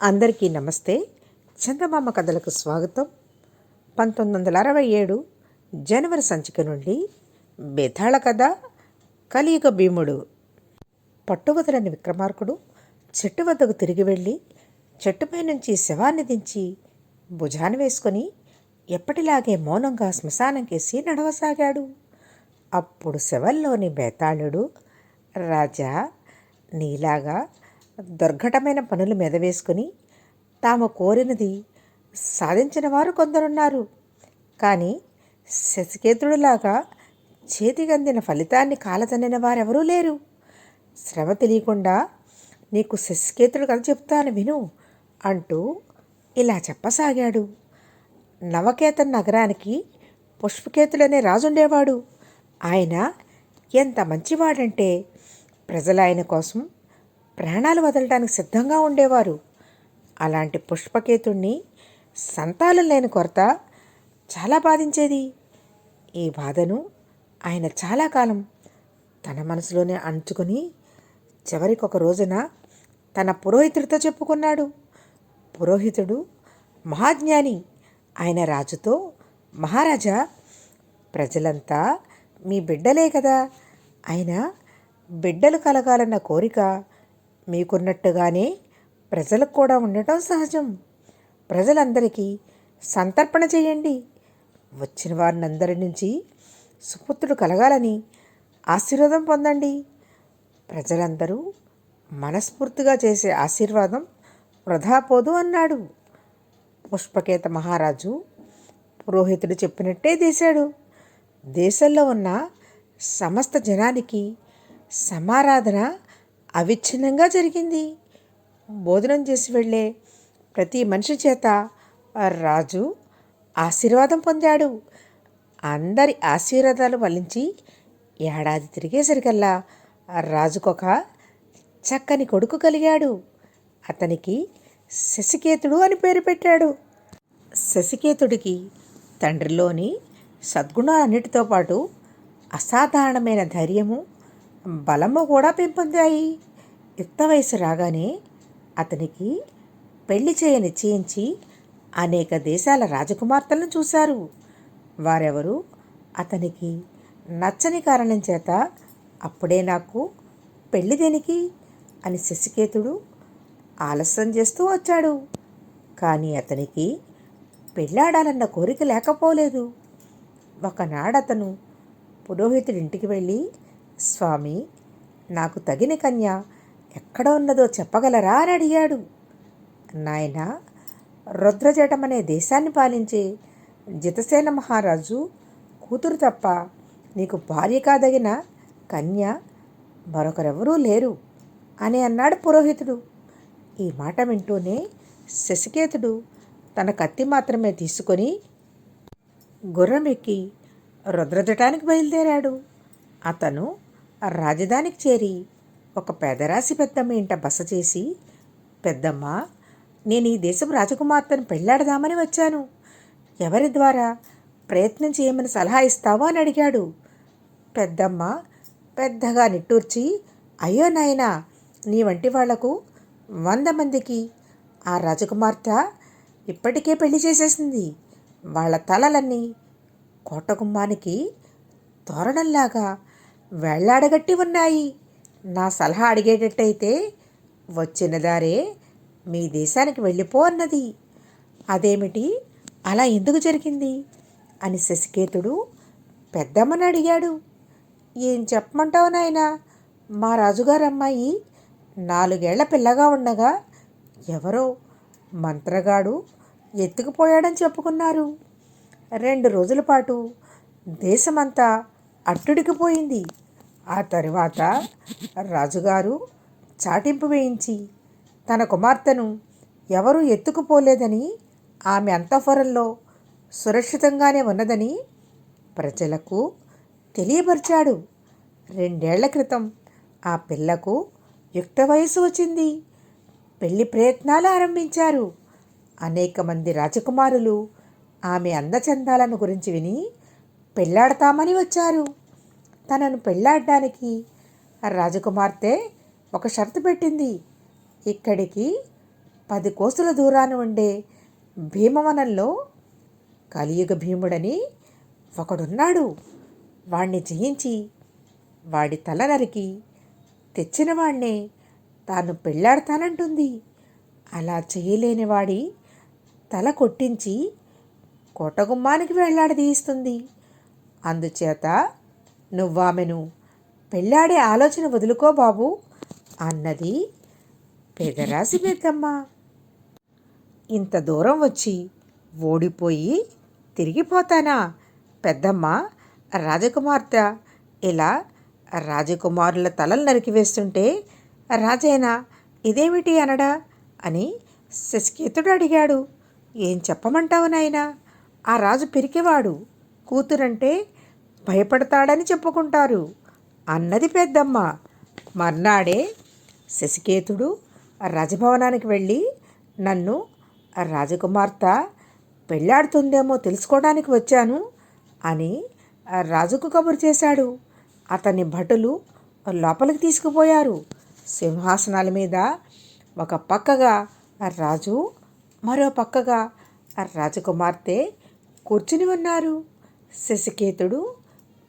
అందరికీ నమస్తే. చందమామ కథలకు స్వాగతం. పంతొమ్మిది వందల అరవై ఏడు జనవరి సంచిక నుండి బేతాళ కథ కలియుగ భీముడు పట్టువదలని విక్రమార్కుడు చెట్టు వద్దకు తిరిగి వెళ్ళి చెట్టుపై నుంచి శవాన్ని దించి భుజాన వేసుకొని ఎప్పటిలాగే మౌనంగా శ్మశానం కేసి నడవసాగాడు. అప్పుడు శవంలోని బేతాళుడు రాజా నీలాగా దుర్ఘటమైన పనులు మెదవేసుకుని తాము కోరినది సాధించిన వారు కొందరున్నారు. కానీ శశికేతుడిలాగా చేతికందిన ఫలితాన్ని కాలతన్నిన వారెవరూ లేరు. శ్రమ తెలియకుండా నీకు శశికేతుడు కథ చెప్తాను విను అంటూ ఇలా చెప్పసాగాడు. నవకేతన్ నగరానికి పుష్పకేతుడనే రాజుండేవాడు. ఆయన ఎంత మంచివాడంటే ప్రజలు ఆయన కోసం ప్రాణాలు వదలడానికి సిద్ధంగా ఉండేవారు. అలాంటి పుష్పకేతుణ్ణి సంతానం లేని కొరత చాలా బాధించేది. ఈ బాధను ఆయన చాలా కాలం తన మనసులోనే అంచుకొని చివరికి ఒక రోజున తన పురోహితుడితో చెప్పుకున్నాడు. పురోహితుడు మహాజ్ఞాని ఆయన రాజుతో మహారాజా ప్రజలంతా మీ బిడ్డలే కదా. ఆయన బిడ్డలు కలగాలన్న కోరిక మీకున్నట్టుగానే ప్రజలకు కూడా ఉండటం సహజం. ప్రజలందరికీ సంతర్పణ చేయండి. వచ్చిన వారినందరి నుంచి సుపుత్రుడు కలగాలని ఆశీర్వాదం పొందండి. ప్రజలందరూ మనస్ఫూర్తిగా చేసే ఆశీర్వాదం వృధా పోదు అన్నాడు. పుష్పకేత మహారాజు పురోహితుడు చెప్పినట్టే చేశాడు. దేశంలో ఉన్న సమస్త జనానికి సమారాధన అవిచ్ఛిన్నంగా జరిగింది. భోజనం చేసి వెళ్ళే ప్రతి మనిషి చేత రాజు ఆశీర్వాదం పొందాడు. అందరి ఆశీర్వాదాలు వలించి ఏడాది తిరిగేసరికల్లా రాజుకొక చక్కని కొడుకు కలిగాడు. అతనికి శశికేతుడు అని పేరు పెట్టాడు. శశికేతుడికి తండ్రిలోని సద్గుణాలన్నిటితో పాటు అసాధారణమైన ధైర్యము బలము కూడా పెంపొందాయి. యుక్త వయసు రాగానే అతనికి పెళ్ళి చేయ నిశ్చయించి అనేక దేశాల రాజకుమార్తెలను చూశారు. వారెవరు? అతనికి నచ్చని కారణం చేత అప్పుడే నాకు పెళ్ళి దేనికి? అని శశికేతుడు ఆలస్యం చేస్తూ వచ్చాడు. కానీ అతనికి పెళ్ళాడాలన్న కోరిక లేకపోలేదు. ఒకనాడతను పురోహితుడి ఇంటికి వెళ్ళి స్వామి నాకు తగిన కన్య ఎక్కడ ఉన్నదో చెప్పగలరా అని అడిగాడు. నాయన రుద్రజటం అనే దేశాన్ని పాలించే జితసేన మహారాజు కూతురు తప్ప నీకు భార్య కాదగిన కన్య మరొకరెవరూ లేరు అని అన్నాడు పురోహితుడు. ఈ మాట వింటూనే శశికేతుడు తన కత్తి మాత్రమే తీసుకొని గుర్రం ఎక్కి రుద్రజటానికి బయలుదేరాడు. అతను రాజధానికి చేరి ఒక పెదరాశి పెద్దమ్మ ఇంట బస చేసి పెద్దమ్మ నేను ఈ దేశం రాజకుమార్తెను పెళ్ళాడదామని వచ్చాను. ఎవరి ద్వారా ప్రయత్నం చేయమని సలహా ఇస్తావా అని అడిగాడు. పెద్దమ్మ పెద్దగా నిట్టూర్చి అయ్యో నాయనా నీ వంటి వాళ్ళకు వంద మందికి ఆ రాజకుమార్తె ఇప్పటికే పెళ్ళి చేసేసింది. వాళ్ళ తలలన్నీ కోటగుమ్మానికి తోరణంలాగా వేళ్ళాడగట్టి ఉన్నాయి. నా సలహా అడిగేటట్టయితే వచ్చిన దారే మీ దేశానికి వెళ్ళిపో అన్నది. అదేమిటి? అలా ఎందుకు జరిగింది? అని శశికేతుడు పెద్దమ్మని అడిగాడు. ఏం చెప్పమంటావు నాయనా? మా రాజుగారు అమ్మాయి నాలుగేళ్ళ పిల్లగా ఉండగా ఎవరో మంత్రగాడు ఎత్తుకుపోయాడని చెప్పుకున్నారు. రెండు రోజుల పాటు దేశమంతా అట్టుడికిపోయింది ఆ తరువాత రాజుగారు చాటింపు వేయించి తన కుమార్తెను ఎవరూ ఎత్తుకుపోలేదని ఆమె అంతఃపురంలో సురక్షితంగానే ఉన్నదని ప్రజలకు తెలియపరిచాడు. రెండేళ్ళ క్రితం ఆ పిల్లకు యుక్త వయసు వచ్చింది. పెళ్ళి ప్రయత్నాలు ఆరంభించారు. అనేక మంది రాజకుమారులు ఆమె అందచందాలను గురించి విని పెళ్ళాడతామని వచ్చారు. తనను పెళ్ళాడడానికి రాజకుమార్తె ఒక షరతు పెట్టింది. ఇక్కడికి పది కోసుల దూరాన ఉండే భీమవనంలో కలియుగ భీముడని ఒకడున్నాడు. వాణ్ణి జయించి వాడి తల నరికి తెచ్చిన వాణ్ణే తాను పెళ్ళాడతానంటుంది అలా చేయలేని వాడి తల కొట్టించి కోటగుమ్మానికి వేళ్ళాడదీయిస్తుంది. అందుచేత నువ్వామెను. పెళ్ళాడే ఆలోచన వదులుకో బాబు అన్నది పెదరాసి పెద్దమ్మ ఇంత దూరం వచ్చి ఓడిపోయి తిరిగిపోతానా పెద్దమ్మ? రాజకుమార్తె ఇలా రాజకుమారుల తలలు నరికివేస్తుంటే రాజైనా ఇదేమిటి అనడా అని శశికేతుడు అడిగాడు. ఏం చెప్పమంటావు నాయనా? ఆ రాజు పిరికివాడు. కూతురంటే భయపడతాడని చెప్పుకుంటారు. అన్నది పెద్దమ్మ. మర్నాడే శశికేతుడు రాజభవనానికి వెళ్ళి నన్ను రాజకుమార్తె పెళ్ళాడుతుందేమో తెలుసుకోవడానికి వచ్చాను అని రాజుకు కబురు చేశాడు. అతని భటులు లోపలికి తీసుకుపోయారు. సింహాసనాల మీద ఒక పక్కగా రాజు మరో పక్కగా రాజకుమార్తె కూర్చుని ఉన్నారు. శశికేతుడు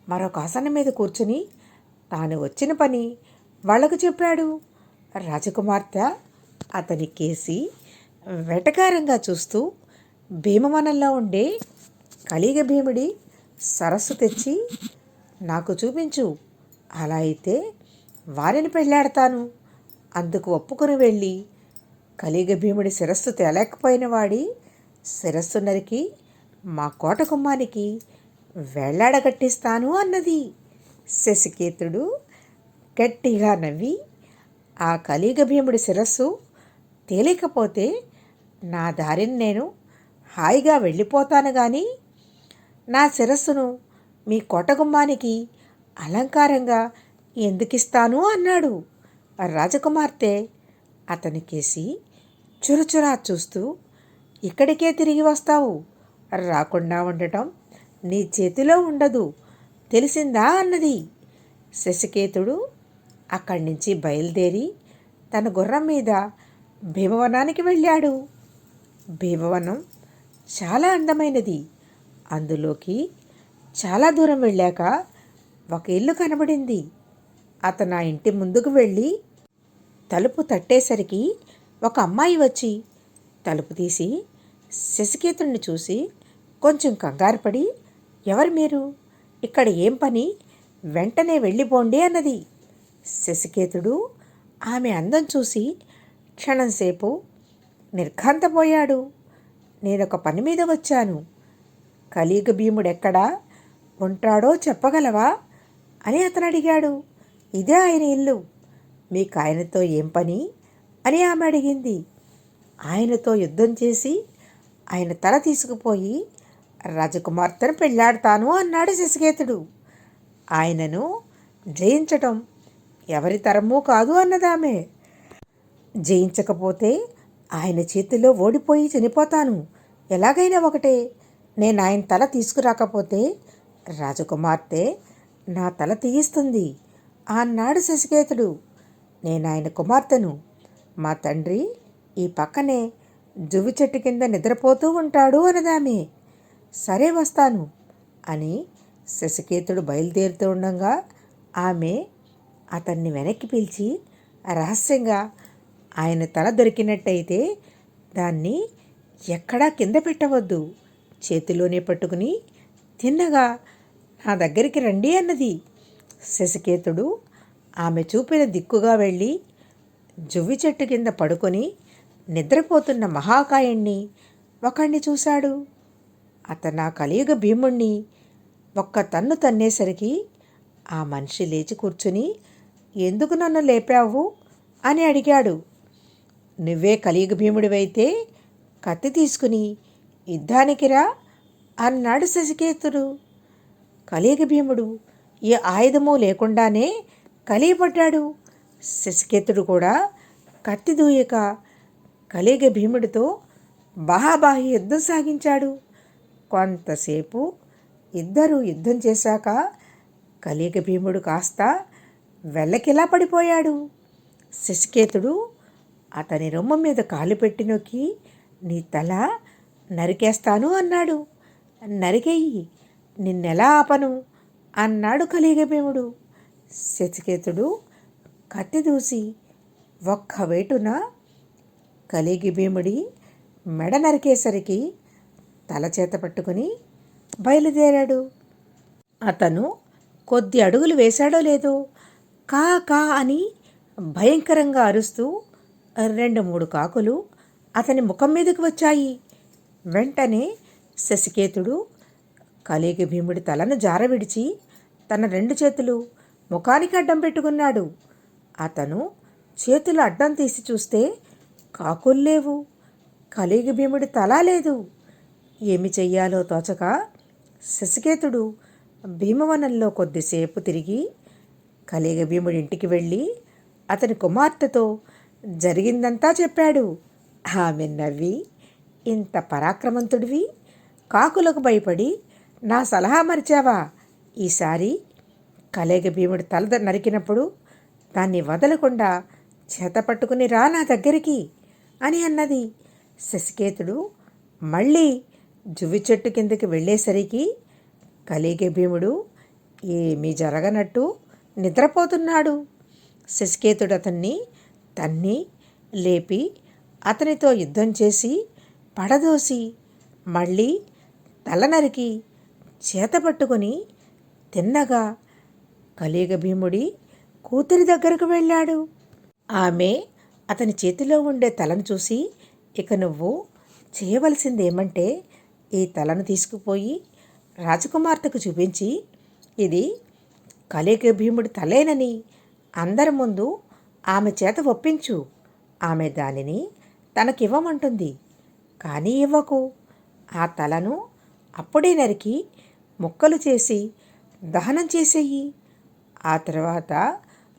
మరొక ఆసనం మీద కూర్చుని తాను వచ్చిన పని వాళ్ళకు చెప్పాడు. రాజకుమార్తె అతని కేసి వెటకారంగా చూస్తూ భీమవనంలో ఉండే కలిగ భీముడి సరస్సు తెచ్చి నాకు చూపించు. అలా అయితే వారిని పెళ్ళాడతాను అందుకు ఒప్పుకుని వెళ్ళి కలిగ భీముడి శిరస్సు తేలేకపోయిన వాడి శిరస్సు నరికి మా కోట కుమ్మానికి వేళ్ళాడగట్టిస్తాను అన్నది. శశికేతుడు గట్టిగా నవ్వి ఆ కలిగ భీముడి శిరస్సు తేలికపోతే నా దారిని నేను హాయిగా వెళ్ళిపోతాను కానీ నా శిరస్సును మీ కోటగుమ్మానికి అలంకారంగా ఎందుకిస్తాను అన్నాడు. రాజకుమార్తె అతనికేసి చురుచురా చూస్తూ ఇక్కడికే తిరిగి వస్తావు రాకుండా ఉండటం నీ చేతిలో ఉండదు. తెలిసిందా అన్నది. శశికేతుడు అక్కడి నుంచి బయలుదేరి తన గుర్రం మీద భీమవనానికి వెళ్ళాడు. భీమవనం చాలా అందమైనది. అందులోకి చాలా దూరం వెళ్ళాక ఒక ఇల్లు కనబడింది. అతను ఆ ఇంటి ముందుకు వెళ్ళి తలుపు తట్టేసరికి ఒక అమ్మాయి వచ్చి తలుపు తీసి శశికేతుడిని చూసి కొంచెం కంగారుపడి ఎవరు మీరు? ఇక్కడ ఏం పని? వెంటనే వెళ్ళిపోండి అన్నది. శశికేతుడు ఆమె అందం చూసి క్షణంసేపు నిర్ఘాంతపోయాడు. నేనొక పని మీద వచ్చాను. కలియుగ భీముడెక్కడా ఉంటాడో చెప్పగలవా? అని అతను అడిగాడు ఇదే ఆయన ఇల్లు. మీకు ఆయనతో ఏం పని? అని ఆమె అడిగింది. ఆయనతో యుద్ధం చేసి ఆయన తల తీసుకుపోయి రాజకుమార్తెను పెళ్ళాడతాను అన్నాడు శశికేతుడు. ఆయనను జయించటం ఎవరి తరమూ కాదు అన్నదామే. జయించకపోతే ఆయన చేతిలో ఓడిపోయి చనిపోతాను. ఎలాగైనా ఒకటే నేను ఆయన తల తీసుకురాకపోతే రాజకుమార్తె నా తల తీయిస్తుంది అన్నాడు శశికేతుడు. నేను ఆయన కుమార్తెను. మా తండ్రి ఈ పక్కనే జువ్వి చెట్టు కింద నిద్రపోతూ ఉంటాడు అనదామే సరే వస్తాను అని శశికేతుడు బయలుదేరుతూ ఉండగా ఆమె అతన్ని వెనక్కి పిలిచి రహస్యంగా ఆయన తల దొరికినట్టయితే దాన్ని ఎక్కడా కింద పెట్టవద్దు. చేతిలోనే పట్టుకుని తిన్నగా నా దగ్గరికి రండి అన్నది. శశికేతుడు ఆమె చూపిన దిక్కుగా వెళ్ళి జువ్వి చెట్టు కింద పడుకొని నిద్రపోతున్న మహాకాయుణ్ణి ఒకణ్ణి చూశాడు. అతను ఆ కలియుగ భీముణ్ణి ఒక్క తన్ను తన్నేసరికి ఆ మనిషి లేచి కూర్చుని ఎందుకు నన్ను లేపావు? అని అడిగాడు. నువ్వే కలియుగ భీముడివైతే కత్తి తీసుకుని యుద్ధానికి రా అన్నాడు శశికేతుడు. కలియుగ భీముడు ఏ ఆయుధము లేకుండానే కలియపడ్డాడు శశికేతుడు కూడా కత్తి దూయక కలియుగ భీముడితో బాహాబాహి యుద్ధం సాగించాడు. కొంతసేపు ఇద్దరు యుద్ధం చేశాక కలియుగ భీముడు కాస్త వెళ్ళకిలా పడిపోయాడు. శశికేతుడు అతని రొమ్మ మీద కాలు పెట్టి నొక్కి నీ తల నరికేస్తాను అన్నాడు. నరికేయి నిన్నెలా ఆపను అన్నాడు కలిగభీముడు శచికేతుడు కత్తి దూసి ఒక్క వేటున కలిగి భీముడి మెడ నరికేసరికి తల చేత పట్టుకుని బయలుదేరాడు. అతను కొద్ది అడుగులు వేశాడో లేదో కా కా అని భయంకరంగా అరుస్తూ రెండు మూడు కాకులు అతని ముఖం మీదకు వచ్చాయి. వెంటనే శశికేతుడు కలిగి భీముడి తలను జారవిడిచి తన రెండు చేతులు ముఖానికి అడ్డం పెట్టుకున్నాడు. అతను చేతులు అడ్డం తీసి చూస్తే కాకులు లేవు. కలిగి భీముడి తల లేదు. ఏమి చెయ్యాలో తోచక శశికేతుడు భీమవనంలో కొద్దిసేపు తిరిగి కలిగ భీముడింటికి వెళ్ళి అతని కుమార్తెతో జరిగిందంతా చెప్పాడు. ఆమె నవ్వి ఇంత పరాక్రమంతుడివి? కాకులకు భయపడి నా సలహా మరిచావా? ఈసారి కలేగ భీముడు తల నరికినప్పుడు దాన్ని వదలకుండా చేత పట్టుకుని రా నా దగ్గరికి అని అన్నది. శశికేతుడు మళ్ళీ జువ్వి చెట్టు కిందకి వెళ్ళేసరికి కలిగే భీముడు ఏమీ జరగనట్టు నిద్రపోతున్నాడు. శశికేతుడు అతన్ని తన్ని లేపి అతనితో యుద్ధం చేసి పడదోసి మళ్ళీ తల నరికి చేత పట్టుకొని తిన్నగా కలిగ భీముడి కూతురి దగ్గరకు వెళ్ళాడు. ఆమె అతని చేతిలో ఉండే తలను చూసి ఇక నువ్వు చేయవలసింది ఏమంటే ఈ తలను తీసుకుపోయి రాజకుమార్తెకు చూపించి ఇది కలిక భీముడి తలేనని అందరి ముందు ఆమె చేత ఒప్పించు. ఆమె దానిని తనకివ్వమంటుంది. కానీ ఇవ్వకు. ఆ తలను అప్పుడే నరికి ముక్కలు చేసి దహనం చేసేయి. ఆ తర్వాత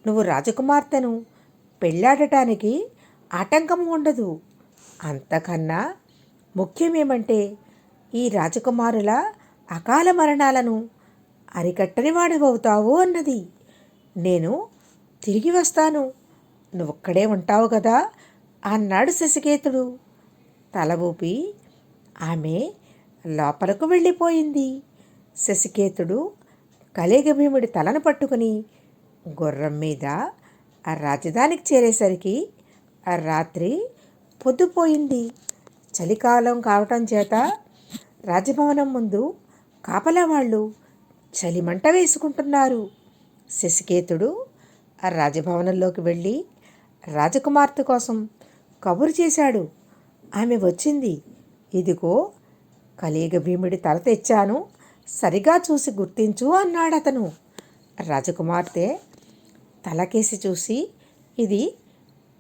నువ్వు రాజకుమార్తెను పెళ్ళాడటానికి ఆటంకం ఉండదు. అంతకన్నా ముఖ్యమేమంటే ఈ రాజకుమారుల అకాల మరణాలను అరికట్టని వాడవవుతావు అన్నది. నేను తిరిగి వస్తాను. నువ్వొక్కడే ఉంటావు కదా అన్నాడు శశికేతుడు. తల ఊపి ఆమె లోపలకు వెళ్ళిపోయింది. శశికేతుడు కలిగభీముడి తలను పట్టుకుని గుర్రం మీద రాజధానికి చేరేసరికి రాత్రి పొద్దుపోయింది. చలికాలం కావటం చేత రాజభవనం ముందు కాపలా వాళ్ళు చలిమంట వేసుకుంటున్నారు. శశికేతుడు రాజభవనంలోకి వెళ్ళి రాజకుమార్తె కోసం కబురు చేశాడు. ఆమె వచ్చింది. ఇదిగో కలియుగ భీముడి తల తెచ్చాను. సరిగా చూసి గుర్తించు అన్నాడు అతను రాజకుమార్తె తలకేసి చూసి ఇది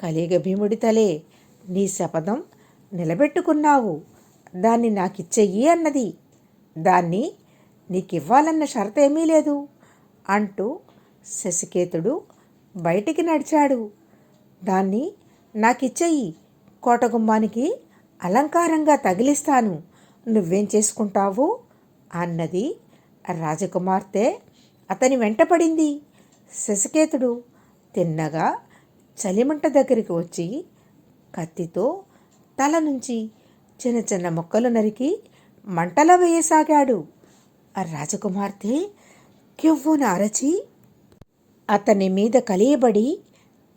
కలియుగ భీముడి తలే. నీ శపథం నిలబెట్టుకున్నావు. దాన్ని నాకు ఇచ్చేయి అన్నది. దాన్ని నీకివ్వాలన్న షరతేమీ లేదు అంటూ శశికేతుడు బయటికి నడిచాడు. దాన్ని నాకిచ్చెయ్యి కోటగుమ్మానికి అలంకారంగా తగిలిస్తాను. నువ్వేం చేసుకుంటావు? అన్నది రాజకుమార్తె అతని వెంటపడింది శశికేతుడు తిన్నగా చలిమంట దగ్గరికి వచ్చి కత్తితో తల నుంచి చిన్న చిన్న మొక్కలు నరికి మంటలో వేయసాగాడు. ఆ రాజకుమార్తె కెవ్వున అరచి అతని మీద కలియబడి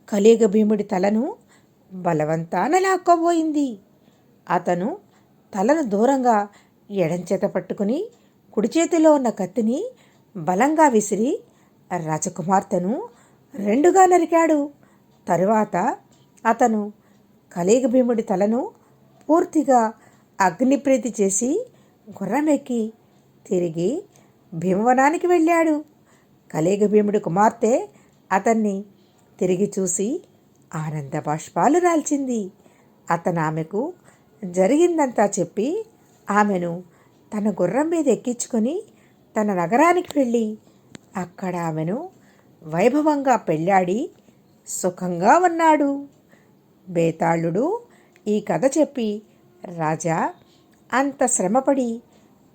కలిగ భీముడి తలను బలవంతాన లాక్కోబోయింది. అతను తలను దూరంగా ఎడంచేత పట్టుకుని కుడి చేతిలో ఉన్న కత్తిని బలంగా విసిరి రాజకుమార్తెను రెండుగా నరికాడు. తరువాత అతను కలిగ భీముడి తలను పూర్తిగా అగ్నిప్రీతి చేసి గుర్రమెక్కి తిరిగి భీమవనానికి వెళ్ళాడు. కలిగ భీముడి కుమార్తె అతన్ని తిరిగి చూసి ఆనంద బాష్పాలు రాల్చింది. అతను ఆమెకు జరిగిందంతా చెప్పి ఆమెను తన గుర్రం మీద ఎక్కించుకొని తన నగరానికి వెళ్ళి అక్కడ ఆమెను వైభవంగా పెళ్ళాడి సుఖంగా ఉన్నాడు. బేతాళుడు ఈ కథ చెప్పి రాజా అంత శ్రమపడి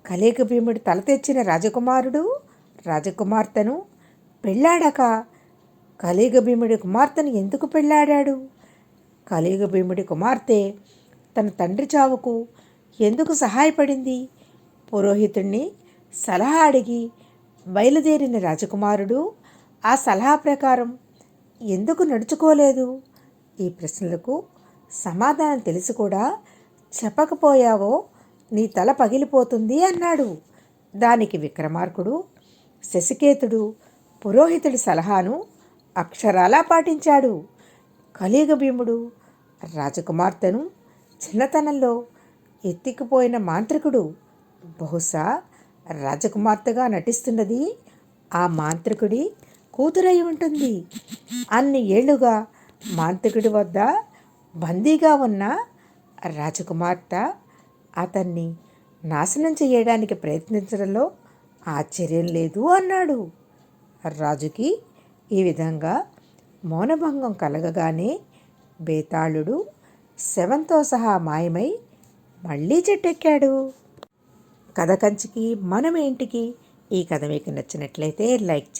కలేక భీముడు తల తెచ్చిన రాజకుమారుడు రాజకుమార్తెను పెళ్ళాడక కలిగ భీముడి కుమార్తెను ఎందుకు పెళ్ళాడాడు? కలియుగ భీముడి కుమార్తె తన తండ్రి చావుకు ఎందుకు సహాయపడింది? పురోహితుణ్ణి సలహా అడిగి బయలుదేరిన రాజకుమారుడు ఆ సలహా ప్రకారం ఎందుకు నడుచుకోలేదు? ఈ ప్రశ్నలకు సమాధానం తెలిసి కూడా. చెప్పకపోయావో నీ తల పగిలిపోతుంది అన్నాడు. దానికి విక్రమార్కుడు శశికేతుడు పురోహితుడి సలహాను అక్షరాలా పాటించాడు. కలియుగ భీముడు రాజకుమార్తెను చిన్నతనంలో ఎత్తికిపోయిన మాంత్రికుడు. బహుశా రాజకుమార్తెగా నటిస్తున్నది ఆ మాంత్రికుడి కూతురై ఉంటుంది. అన్ని ఏళ్ళుగా మాంత్రికుడి వద్ద బందీగా ఉన్న రాజకుమార్తె అతన్ని నాశనం చేయడానికి ప్రయత్నించడంలో ఆశ్చర్యం లేదు అన్నాడు. రాజుకి ఈ విధంగా మౌనభంగం కలగగానే బేతాళుడు శవంతో సహా మాయమై మళ్ళీ చెట్టెక్కాడు కథ కంచికి మనమేంటికి ఈ కథ మీకు నచ్చినట్లయితే లైక్ చేయండి.